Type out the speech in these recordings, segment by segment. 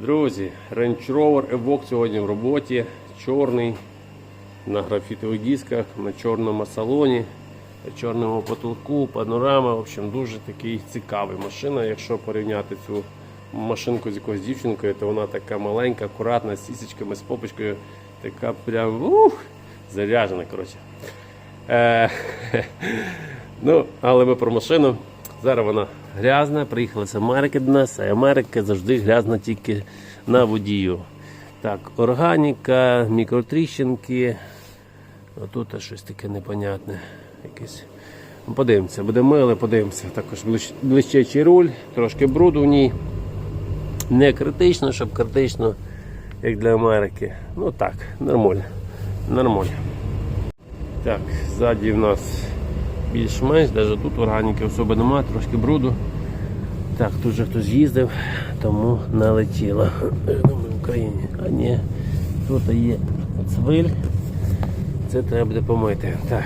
Друзі, Range Rover Evoque сьогодні в роботі. Чорний на графітових дисках, на чорному салоні, на чорному потолку, панорама. В общем, дуже такий цікавий машина. Якщо порівняти цю машинку з якоюсь дівчинкою, то вона така маленька, акуратна, з сісечками, з попочкою, така прям ух, заряджена. коротше. Е, ну, але ми про машину. Зараз вона грязна, приїхала з Америки до нас, а Америка завжди грязна тільки на водію. Так, органіка, мікротріщинки. Отут щось таке непонятне. Якесь. Ну, Подивимося, буде миле, подивимося. Також блищ- блищачий руль, трошки бруду в ній. Не критично, щоб критично, як для Америки. Ну так, нормально. Нормально. Так, ззаді в нас більш-менш, навіть тут органіки особи немає, трошки бруду. Так, тут же хтось їздив, тому налетіло. Думаю, в Україні. А ні, тут є цвиль. Це треба буде помити. Так.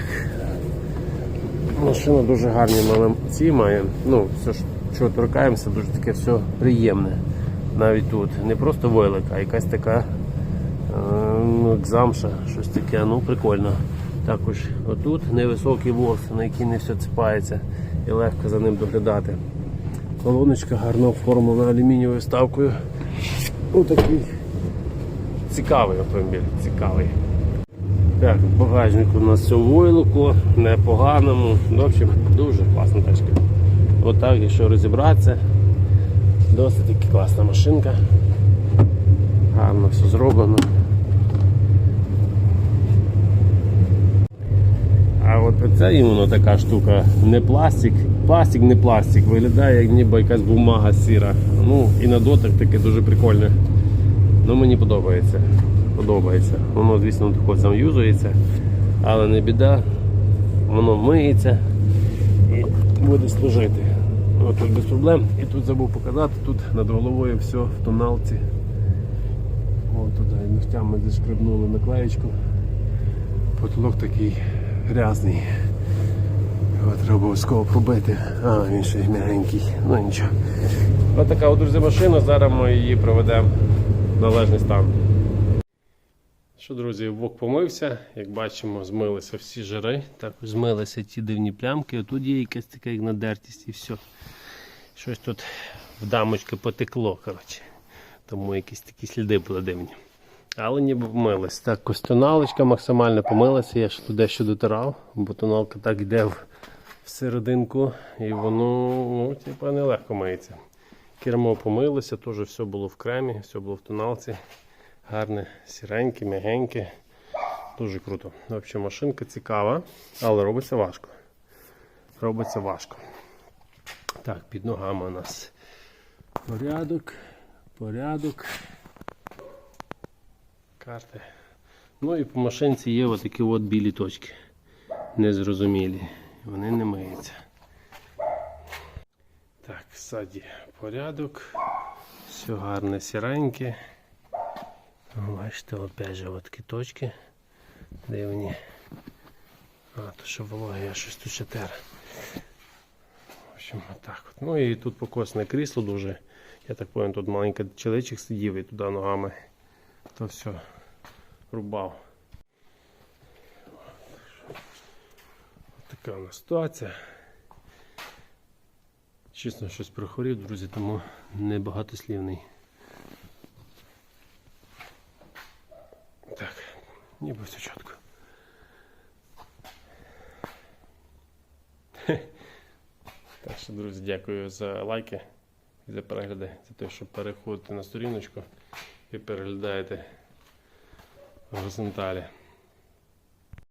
Машина дуже гарні ці має. Ну, все ж, що торкаємося, дуже таке все приємне. Навіть тут. Не просто войлик, а якась така е, ну, як замша, щось таке, ну прикольно. Також отут невисокий ворс, на який не все ціпається і легко за ним доглядати. Колоночка гарно оформлена алюмінієвою ставкою. Ну такий цікавий автомобіль, цікавий. Так, багажник у нас все в войлоку, непоганому. В общем, дуже класна тачка. Отак, якщо розібратися, досить таки класна машинка. Гарно все зроблено. А от це іменно така штука, не пластик, пластик не пластик, виглядає як ніби якась бумага сіра. Ну і на дотик таке дуже прикольне. Ну мені подобається. Подобається. Воно, звісно, сам юзується, але не біда, воно миється і буде служити. От без проблем. І тут забув показати, тут над головою все в тоналці. Вон туди ногтями зашкребнули наклеєчку. Потолок такий грязний. Його треба обов'язково пробити. А, він ще м'ягенький. Ну нічого. Ось така от, друзі, машина, зараз ми її проведемо в належний стан. Що, друзі, вок помився. Як бачимо, змилися всі жири. Також змилися ті дивні плямки. Отут є якась така як надертість і все. Щось тут в дамочки потекло. коротше. Тому якісь такі сліди були дивні. Але ніби вмились. Так, ось тоналочка максимально помилася. Я ж тут дещо дотирав, бо тоналка так йде в серединку і воно ну, типу, нелегко миється. Кермо помилося, теж все було в кремі, все було в тоналці. Гарне, сіреньке, м'ягеньке. Дуже круто. Взагалі машинка цікава, але робиться важко. Робиться важко. Так, під ногами у нас порядок, порядок. Карти. Ну і по машинці є отакі от білі точки. Незрозумілі. Вони не миються. Так, ззаді порядок. Все гарне сіреньке. Бачите, опять же от такі точки дивні. А, то що вологе, я щось тут ще тер. В общем, отак от. Ну і тут покосне крісло дуже. Я так понял, тут маленький чоловічок сидів і туди ногами. То все рубав. Така у нас ситуація. Чесно, щось прихворів, друзі, тому небагатослівний. Так, ніби все чітко. Так що, друзі, дякую за лайки і за перегляди, за те, що переходите на сторіночку і переглядаєте горизонталі.